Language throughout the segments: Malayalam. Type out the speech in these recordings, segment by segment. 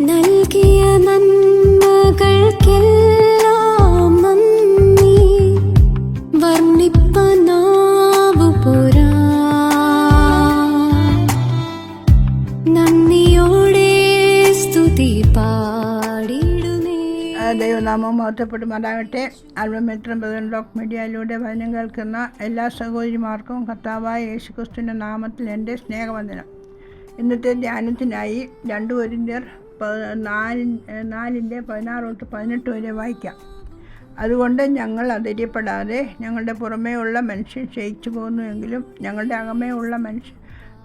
നൽകിയ നന്മകൾക്കെല്ലാം നന്ദി. വർണിപ്പനാവു നന്ദിയോടെ സ്തുതി പാടിടുമേ ആ, ദൈവനാമം മഹത്വപ്പെടുമാറാകട്ടെ അൽവമിത്രം ബദൻ ഡോക് മീഡിയയിലൂടെ വചനം കേൾക്കുന്ന എല്ലാ സഹോദരിമാർക്കും കർത്താവായ യേശുക്രിസ്തുവിന്റെ നാമത്തിൽ എന്റെ സ്നേഹവന്ദനം. ഇന്നത്തെ ധ്യാനത്തിനായി രണ്ടു ഒരിന്ത്യർ നാലിൻ നാലിന്റെ പതിനാറ് തൊട്ട് പതിനെട്ട് വരെ വായിക്കാം. അതുകൊണ്ട് ഞങ്ങൾ അതിര്യപ്പെടാതെ ഞങ്ങളുടെ പുറമേ ഉള്ള മനുഷ്യൻ ക്ഷയിച്ചു പോകുന്നുവെങ്കിലും ഞങ്ങളുടെ അകമേ ഉള്ള മനുഷ്യൻ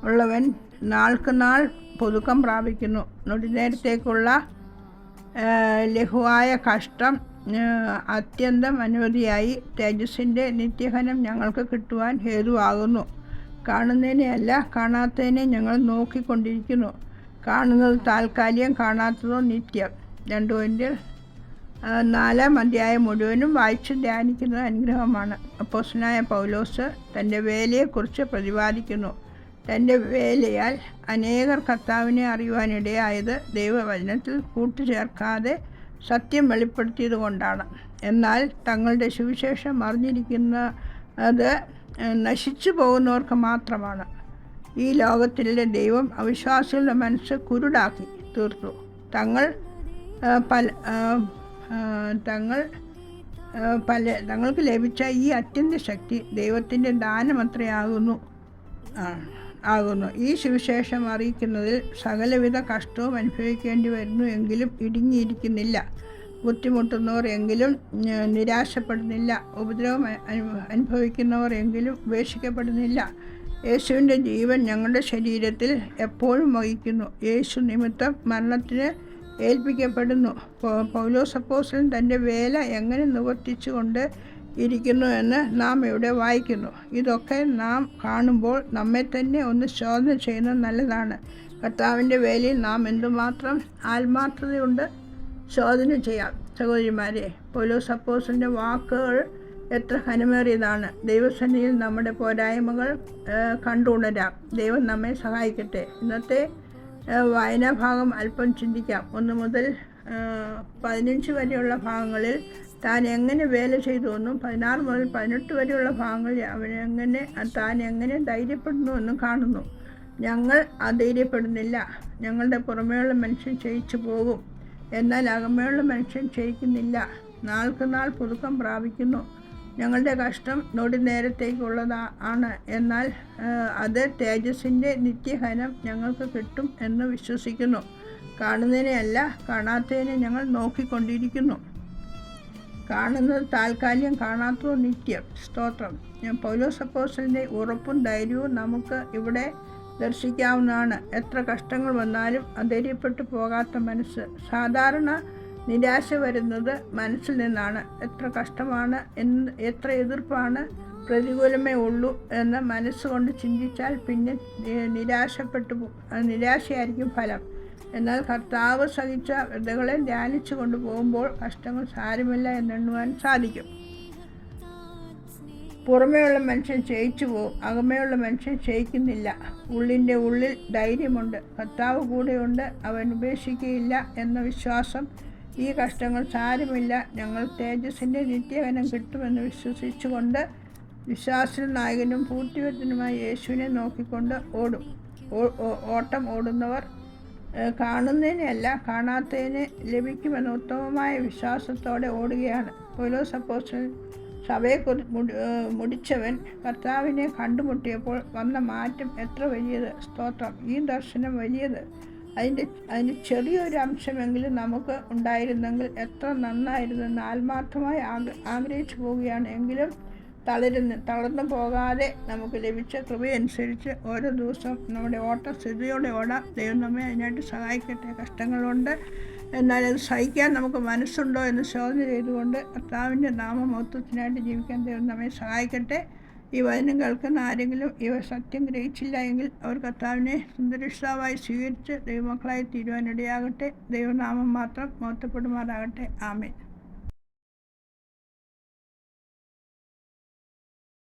ഉള്ളവൻ നാൾക്ക് നാൾ പുതുക്കം പ്രാപിക്കുന്നു. നൊടിനേരത്തേക്കുള്ള നേരത്തേക്കുള്ള ലഘുവായ കഷ്ടം അത്യന്തം അനുമതിയായി തേജസ്സിന്റെ നിത്യഹനം ഞങ്ങൾക്ക് കിട്ടുവാൻ ഹേതുവാകുന്നു. കാണുന്നതിനെയല്ല കാണാത്തതിനെ ഞങ്ങൾ നോക്കിക്കൊണ്ടിരിക്കുന്നു. കാണുന്നത് താൽക്കാലികം കാണാത്തതോ നിത്യം. രണ്ടു പോയിന്റ് നാലാം അധ്യായം മുഴുവനും വായിച്ച് ധ്യാനിക്കുന്നത് അനുഗ്രഹമാണ്. അപ്പോസനായ പൗലോസ് തന്റെ വേലയെക്കുറിച്ച് പ്രതിപാദിക്കുന്നു. തന്റെ വേലയാൽ അനേകർ കർത്താവിനെ അറിയുവാനിടയായത് ദൈവവചനത്തിൽ കൂട്ടുചേർക്കാതെ സത്യം വെളിപ്പെടുത്തിയത് കൊണ്ടാണ്. എന്നാൽ തങ്ങളുടെ സുവിശേഷം അറിഞ്ഞിരിക്കുന്നത് നശിച്ചു പോകുന്നവർക്ക് മാത്രമാണ്. ഈ ലോകത്തിലെ ദൈവം അവിശ്വാസികളുടെ മനസ്സ് കുരുടാക്കി തീർത്തു. തങ്ങൾ പല തങ്ങൾ പല തങ്ങൾക്ക് ലഭിച്ച ഈ അത്യന്ത ശക്തി ദൈവത്തിന്റെ ദാനമത്രയാകുന്നു ആകുന്നു. ഈ സുവിശേഷം അറിയിക്കുന്നതിൽ സകലവിധ കഷ്ടവും അനുഭവിക്കേണ്ടി വരുന്നു എങ്കിലും ഇടുങ്ങിയിരിക്കുന്നില്ല. ബുദ്ധിമുട്ടുന്നവർ എങ്കിലും നിരാശപ്പെടുന്നില്ല. ഉപദ്രവം അനു- അനുഭവിക്കുന്നവർ എങ്കിലും ഉപേക്ഷിക്കപ്പെടുന്നില്ല. യേശുവിന്റെ ജീവൻ ഞങ്ങളുടെ ശരീരത്തിൽ എപ്പോഴും വഹിക്കുന്നു. യേശു നിമിത്തം മരണത്തിന് ഏൽപ്പിക്കപ്പെടുന്നു. പൗലോസപ്പോസൻ തന്റെ വേല എങ്ങനെ നിവർത്തിച്ചുകൊണ്ട് ഇരിക്കുന്നു എന്ന് നാം ഇവിടെ വായിക്കുന്നു. ഇതൊക്കെ നാം കാണുമ്പോൾ നമ്മെ തന്നെ ഒന്ന് ശോധന ചെയ്യുന്നത് നല്ലതാണ്. കർത്താവിന്റെ വേലയിൽ നാം എന്തുമാത്രം ആത്മാർത്ഥതയുണ്ട് ശോധന ചെയ്യാം. സഹോദരിമാരെ പൗലോസപ്പോസിന്റെ വാക്കുകൾ എത്ര ഹനുമേറിയതാണ്. ദൈവസന്നിധിയിൽ നമ്മുടെ പോരായ്മകൾ കണ്ടുണരാം. ദൈവം നമ്മെ സഹായിക്കട്ടെ. ഇന്നത്തെ വായനാ ഭാഗം അല്പം ചിന്തിക്കാം. ഒന്ന് മുതൽ പതിനഞ്ച് വരെയുള്ള ഭാഗങ്ങളിൽ താൻ എങ്ങനെ വേല ചെയ്തു എന്നും പതിനാറ് മുതൽ പതിനെട്ട് വരെയുള്ള ഭാഗങ്ങളിൽ അവൻ താൻ എങ്ങനെ ധൈര്യപ്പെടുന്നു എന്നും കാണുന്നു. ഞങ്ങൾ അധൈര്യപ്പെടുന്നില്ല. ഞങ്ങളുടെ പുറമേയുള്ള മനുഷ്യൻ ക്ഷയിച്ചു പോകും. എന്നാൽ അകമേയുള്ള മനുഷ്യൻ ക്ഷയിക്കുന്നില്ല. നാൾക്ക് നാൾ പുതുക്കം പ്രാപിക്കുന്നു. ഞങ്ങളുടെ കഷ്ടം നൊടി നേരത്തേക്കുള്ളതാ ആണ്. എന്നാൽ അത് തേജസ്സിന്റെ നിത്യഹനം ഞങ്ങൾക്ക് കിട്ടും എന്ന് വിശ്വസിക്കുന്നു. കാണുന്നതിനെയല്ല കാണാത്തതിനെ ഞങ്ങൾ നോക്കിക്കൊണ്ടിരിക്കുന്നു. കാണുന്നത് താൽക്കാലികം കാണാത്തതോ നിത്യം. സ്തോത്രം. ഞാൻ പൗലോസ് അപ്പോസ്റ്റലിന്റെ ഉറപ്പും ധൈര്യവും നമുക്ക് ഇവിടെ ദർശിക്കാവുന്നതാണ്. എത്ര കഷ്ടങ്ങൾ വന്നാലും അധൈര്യപ്പെട്ടു പോകാത്ത മനസ്സ്. സാധാരണ നിരാശ വരുന്നത് മനസ്സിൽ നിന്നാണ്. എത്ര കഷ്ടമാണ് എന്ന് എത്ര എതിർപ്പാണ് പ്രതികൂലമേ ഉള്ളൂ എന്ന് മനസ്സുകൊണ്ട് ചിന്തിച്ചാൽ പിന്നെ നിരാശപ്പെട്ടു നിരാശയായിരിക്കും ഫലം. എന്നാൽ കർത്താവ് സഹിച്ച വ്രതകളെ ധ്യാനിച്ചു കൊണ്ടുപോകുമ്പോൾ കഷ്ടങ്ങൾ സാരമില്ല എന്നെണ്ണുവാൻ സാധിക്കും. പുറമേയുള്ള മനുഷ്യൻ ക്ഷയിച്ചു പോകും അകമേയുള്ള മനുഷ്യൻ ക്ഷയിക്കുന്നില്ല ഉള്ളിന്റെ ഉള്ളിൽ ധൈര്യമുണ്ട് കർത്താവ് കൂടെയുണ്ട് അവൻ ഉപേക്ഷിക്കുകയില്ല എന്ന വിശ്വാസം ഈ കഷ്ടങ്ങൾ സാരമില്ല. ഞങ്ങൾ തേജസ്സിന്റെ നിത്യവനം കിട്ടുമെന്ന് വിശ്വസിച്ചുകൊണ്ട് വിശ്വാസ നായകനും പൂർത്തിവത്തിനുമായ യേശുവിനെ നോക്കിക്കൊണ്ട് ഓടും. ഓട്ടം ഓടുന്നവർ കാണുന്നതിനെയല്ല കാണാത്തതിനെ ലഭിക്കുമെന്ന ഉത്തമമായ വിശ്വാസത്തോടെ ഓടുകയാണ്. ഓരോ സപ്പോസ് സഭയെ കുറി മുടിച്ചവൻ കർത്താവിനെ കണ്ടുമുട്ടിയപ്പോൾ വന്ന മാറ്റം എത്ര വലിയത്. സ്തോത്രം. ഈ ദർശനം വലിയത് അതിന്റെ അതിന് ചെറിയൊരു അംശമെങ്കിലും നമുക്ക് ഉണ്ടായിരുന്നെങ്കിൽ എത്ര നന്നായിരുന്നെന്ന് ആത്മാർത്ഥമായി ആഗ്ര ആഗ്രഹിച്ചു പോവുകയാണ്. എങ്കിലും തളരുന്ന തളർന്നു പോകാതെ നമുക്ക് ലഭിച്ച കൃപയനുസരിച്ച് ഓരോ ദിവസവും നമ്മുടെ ഓട്ടം സ്ഥിതിയോടെ ഓടാം. ദൈവം നമ്മെ അതിനായിട്ട് സഹായിക്കട്ടെ. കഷ്ടങ്ങളുണ്ട്. എന്നാൽ അത് സഹിക്കാൻ നമുക്ക് മനസ്സുണ്ടോ എന്ന് ശോധന ചെയ്തുകൊണ്ട് കർത്താവിന്റെ നാമമഹത്വത്തിനായിട്ട് ജീവിക്കാൻ ദൈവം നമ്മെ സഹായിക്കട്ടെ. ഈ വചനം കേൾക്കുന്ന ആരെങ്കിലും ഇവ സത്യം ഗ്രഹിച്ചില്ല എങ്കിൽ അവർ കർത്താവിനെ സുന്ദരിഷ്ടാവായി സ്വീകരിച്ച് ദൈവമക്കളായി തീരുവാനിടയാകട്ടെ. ദൈവനാമം മാത്രം മോത്തപ്പെടുമാറാകട്ടെ ആമേൻ.